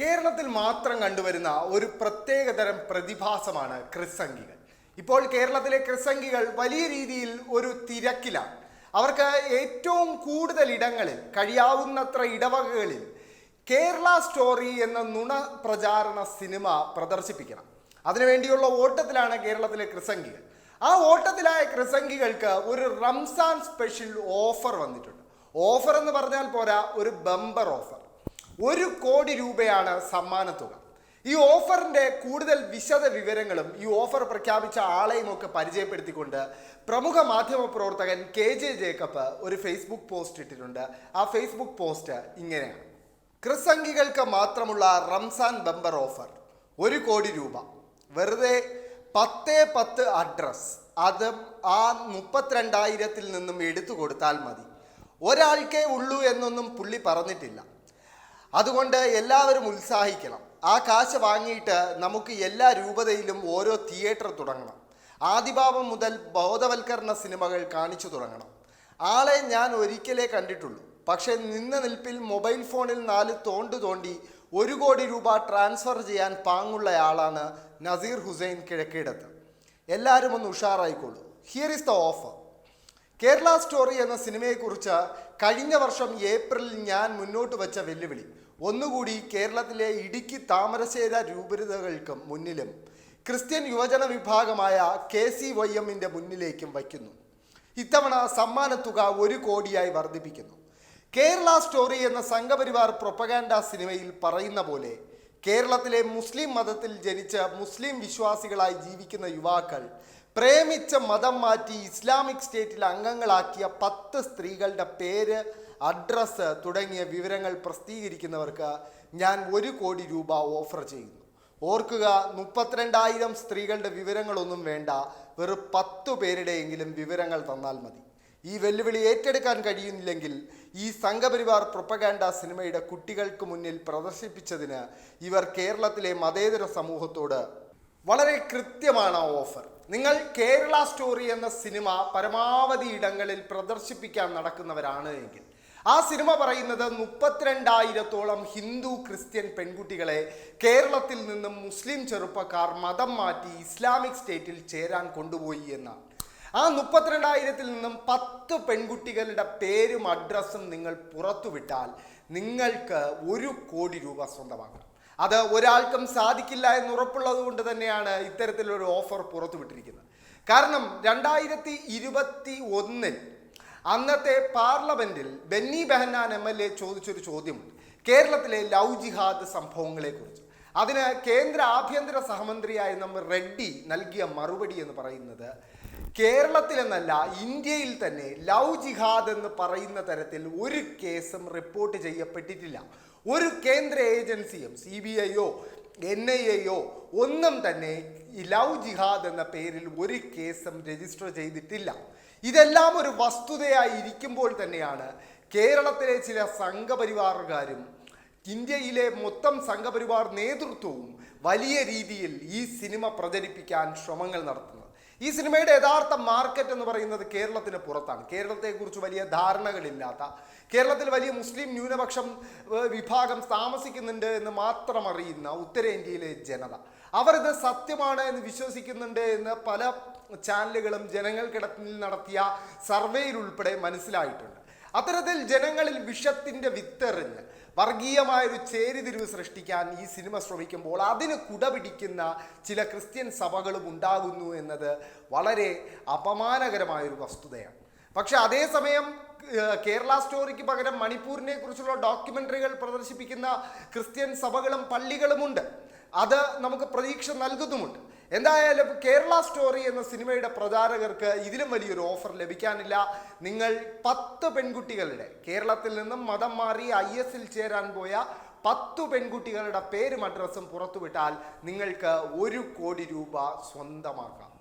കേരളത്തിൽ മാത്രം കണ്ടുവരുന്ന ഒരു പ്രത്യേകതരം പ്രതിഭാസമാണ് ക്രിസംഗികൾ. ഇപ്പോൾ കേരളത്തിലെ ക്രിസംഗികൾ വലിയ രീതിയിൽ ഒരു തിരക്കിലാണ്. അവർക്ക് ഏറ്റവും കൂടുതൽ ഇടങ്ങളിൽ കഴിയാവുന്നത്ര ഇടവകകളിൽ കേരള സ്റ്റോറി എന്ന നുണ പ്രചാരണ സിനിമ പ്രദർശിപ്പിക്കണം. അതിനുവേണ്ടിയുള്ള ഓട്ടത്തിലാണ് കേരളത്തിലെ ക്രിസംഗികൾ. ആ ഓട്ടത്തിലായ ക്രിസംഗികൾക്ക് ഒരു റംസാൻ സ്പെഷ്യൽ ഓഫർ വന്നിട്ടുണ്ട്. ഓഫർ എന്ന് പറഞ്ഞാൽ പോരാ ഒരു ബമ്പർ ഓഫർ. ഒരു കോടി രൂപയാണ് സമ്മാനത്തുക. ഈ ഓഫറിന്റെ കൂടുതൽ വിശദ വിവരങ്ങളും ഈ ഓഫർ പ്രഖ്യാപിച്ച ആളെയും ഒക്കെ പരിചയപ്പെടുത്തിക്കൊണ്ട് പ്രമുഖ മാധ്യമ പ്രവർത്തകൻ കെ ജെ ജേക്കബ് ഒരു ഫേസ്ബുക്ക് പോസ്റ്റ് ഇട്ടിട്ടുണ്ട്. ആ ഫേസ്ബുക്ക് പോസ്റ്റ് ഇങ്ങനെയാണ്. ക്രിസംഗികൾക്ക് മാത്രമുള്ള റംസാൻ ബമ്പർ ഓഫർ ഒരു കോടി രൂപ. വെറുതെ പത്ത് പത്ത് അഡ്രസ് അത് ആ മുപ്പത്തിരണ്ടായിരത്തിൽ നിന്നും എടുത്തു കൊടുത്താൽ മതി. ഒരാൾക്കേ ഉള്ളൂ എന്നൊന്നും പുള്ളി പറഞ്ഞിട്ടില്ല. അതുകൊണ്ട് എല്ലാവരും ഉത്സാഹിക്കണം. ആ കാശ് വാങ്ങിയിട്ട് നമുക്ക് എല്ലാ രൂപതയിലും ഓരോ തിയേറ്റർ തുടങ്ങണം. ആദിഭാവം മുതൽ ബോധവൽക്കരണ സിനിമകൾ കാണിച്ചു തുടങ്ങണം. ആളെ ഞാൻ ഒരിക്കലേ കണ്ടിട്ടുള്ളൂ. പക്ഷേ നിന്ന നിൽപ്പിൽ മൊബൈൽ ഫോണിൽ നാല് തോണ്ട് തോണ്ടി ഒരു കോടി രൂപ ട്രാൻസ്ഫർ ചെയ്യാൻ പാങ്ങുള്ളയാളാണ് നസീർ ഹുസൈൻ കിഴക്കേടത്ത്. എല്ലാവരും ഒന്ന് ഉഷാറായിക്കോളൂ. Here is the offer Kerala story എന്ന സിനിമയെക്കുറിച്ച് കഴിഞ്ഞ വർഷം ഏപ്രിലിൽ ഞാൻ മുന്നോട്ട് വച്ച വെല്ലുവിളി. ഒന്നുകൂടി കേരളത്തിലെ ഇടുക്കി താമരശ്ശേര രൂപരതകൾക്കും മുന്നിലും ക്രിസ്ത്യൻ യുവജന വിഭാഗമായ കെ സി വൈ എമ്മിന്റെ മുന്നിലേക്കും വയ്ക്കുന്നു. ഇത്തവണ സമ്മാനത്തുക ഒരു കോടിയായി വർദ്ധിപ്പിക്കുന്നു. കേരള സ്റ്റോറി എന്ന സംഘപരിവാർ പ്രൊപ്പഗാൻഡ സിനിമയിൽ പറയുന്ന പോലെ കേരളത്തിലെ മുസ്ലിം മതത്തിൽ ജനിച്ച് മുസ്ലിം വിശ്വാസികളായി ജീവിക്കുന്ന യുവാക്കൾ പ്രേമിച്ച മതം മാറ്റി ഇസ്ലാമിക് സ്റ്റേറ്റിൽ അംഗങ്ങളാക്കിയ പത്ത് സ്ത്രീകളുടെ പേര് അഡ്രസ്സ് തുടങ്ങിയ വിവരങ്ങൾ പ്രസിദ്ധീകരിക്കുന്നവർക്ക് ഞാൻ ഒരു കോടി രൂപ ഓഫർ ചെയ്യുന്നു. ഓർക്കുക മുപ്പത്തിരണ്ടായിരം സ്ത്രീകളുടെ വിവരങ്ങളൊന്നും വേണ്ട. വെറും പത്തു പേരുടെയെങ്കിലും വിവരങ്ങൾ തന്നാൽ മതി. ഈ വെല്ലുവിളി ഏറ്റെടുക്കാൻ കഴിയുന്നില്ലെങ്കിൽ ഈ സംഘപരിവാർ പ്രൊപ്പഗാൻഡ സിനിമയുടെ കുട്ടികൾക്ക് മുന്നിൽ പ്രദർശിപ്പിച്ചതിന് ഇവർ കേരളത്തിലെ മതേതര സമൂഹത്തോട് വളരെ കൃത്യമാണ് ആ ഓഫർ. നിങ്ങൾ കേരള സ്റ്റോറി എന്ന സിനിമ പരമാവധി ഇടങ്ങളിൽ പ്രദർശിപ്പിക്കാൻ നടക്കുന്നവരാണ് എങ്കിൽ ആ സിനിമ പറയുന്നത് മുപ്പത്തിരണ്ടായിരത്തോളം ഹിന്ദു ക്രിസ്ത്യൻ പെൺകുട്ടികളെ കേരളത്തിൽ നിന്നും മുസ്ലിം ചെറുപ്പക്കാർ മതം മാറ്റി ഇസ്ലാമിക് സ്റ്റേറ്റിൽ ചേരാൻ കൊണ്ടുപോയി എന്നാണ്. ആ മുപ്പത്തിരണ്ടായിരത്തിൽ നിന്നും പത്ത് പെൺകുട്ടികളുടെ പേരും അഡ്രസ്സും നിങ്ങൾ പുറത്തുവിട്ടാൽ നിങ്ങൾക്ക് ഒരു കോടി രൂപ സ്വന്തമാക്കാം. അത് ഒരാൾക്കും സാധിക്കില്ല എന്ന് ഉറപ്പുള്ളത് കൊണ്ട് തന്നെയാണ് ഇത്തരത്തിലൊരു ഓഫർ പുറത്തുവിട്ടിരിക്കുന്നത്. കാരണം രണ്ടായിരത്തി ഇരുപത്തി ഒന്നിൽ അന്നത്തെ പാർലമെന്റിൽ Benny Behanan M L A ചോദിച്ചൊരു ചോദ്യമുണ്ട്. കേരളത്തിലെ ലവ് ജിഹാദ് സംഭവങ്ങളെക്കുറിച്ച്. അതിന് കേന്ദ്ര ആഭ്യന്തര സഹമന്ത്രിയായ നമ്മൾ റെഡ്ഡി നൽകിയ മറുപടി എന്ന് പറയുന്നത് കേരളത്തിലെന്നല്ല ഇന്ത്യയിൽ തന്നെ ലവ് ജിഹാദ് എന്ന് പറയുന്ന തരത്തിൽ ഒരു കേസും റിപ്പോർട്ട് ചെയ്യപ്പെട്ടിട്ടില്ല. ഒരു കേന്ദ്ര ഏജൻസിയും സി ബി ഐയോ എൻ ഐ എയോ ഒന്നും തന്നെ ഈ ലവ് ജിഹാദ് എന്ന പേരിൽ ഒരു കേസും രജിസ്റ്റർ ചെയ്തിട്ടില്ല. ഇതെല്ലാം ഒരു വസ്തുതയായി ഇരിക്കുമ്പോൾ തന്നെയാണ് കേരളത്തിലെ ചില സംഘപരിവാറുകാരും ഇന്ത്യയിലെ മൊത്തം സംഘപരിവാർ നേതൃത്വവും വലിയ രീതിയിൽ ഈ സിനിമ പ്രചരിപ്പിക്കാൻ ശ്രമങ്ങൾ നടത്തുന്നത്. ഈ സിനിമയുടെ യഥാർത്ഥ മാർക്കറ്റ് എന്ന് പറയുന്നത് കേരളത്തിന് പുറത്താണ്. കേരളത്തെക്കുറിച്ച് വലിയ ധാരണകളില്ലാത്ത കേരളത്തിൽ വലിയ മുസ്ലിം ന്യൂനപക്ഷം വിഭാഗം താമസിക്കുന്നുണ്ട് എന്ന് മാത്രം അറിയുന്ന ഉത്തരേന്ത്യയിലെ ജനത. അവർ ഇത് സത്യമാണ് എന്ന് വിശ്വസിക്കുന്നുണ്ട് എന്ന് പല ചാനലുകളും ജനങ്ങൾക്കിടത്തിൽ നടത്തിയ സർവേയിൽ ഉൾപ്പെടെ മനസ്സിലായിട്ടുണ്ട്. അത്തരത്തിൽ ജനങ്ങളിൽ വിഷത്തിന്റെ വിത്തെറിഞ്ഞ് വർഗീയമായൊരു ചേരിതിരിവ് സൃഷ്ടിക്കാൻ ഈ സിനിമ ശ്രമിക്കുമ്പോൾ അതിന് കുടപിടിക്കുന്ന ചില ക്രിസ്ത്യൻ സഭകളും ഉണ്ടാകുന്നു എന്നത് വളരെ അപമാനകരമായൊരു വസ്തുതയാണ്. പക്ഷെ അതേസമയം കേരള സ്റ്റോറിക്ക് പകരം മണിപ്പൂരിനെ കുറിച്ചുള്ള ഡോക്യുമെന്ററികൾ പ്രദർശിപ്പിക്കുന്ന ക്രിസ്ത്യൻ സഭകളും പള്ളികളുമുണ്ട്. അത് നമുക്ക് പ്രതീക്ഷ നൽകുന്നുമുണ്ട്. എന്തായാലും കേരള സ്റ്റോറി എന്ന സിനിമയുടെ പ്രചാരകർക്ക് ഇതിലും വലിയൊരു ഓഫർ ലഭിക്കാനില്ല. നിങ്ങൾ പത്ത് പെൺകുട്ടികളുടെ കേരളത്തിൽ നിന്നും മതം മാറി ഐ എസിൽ ചേരാൻ പോയ പത്തു പെൺകുട്ടികളുടെ പേരും അഡ്രസ്സും പുറത്തുവിട്ടാൽ നിങ്ങൾക്ക് ഒരു കോടി രൂപ സ്വന്തമാക്കാം.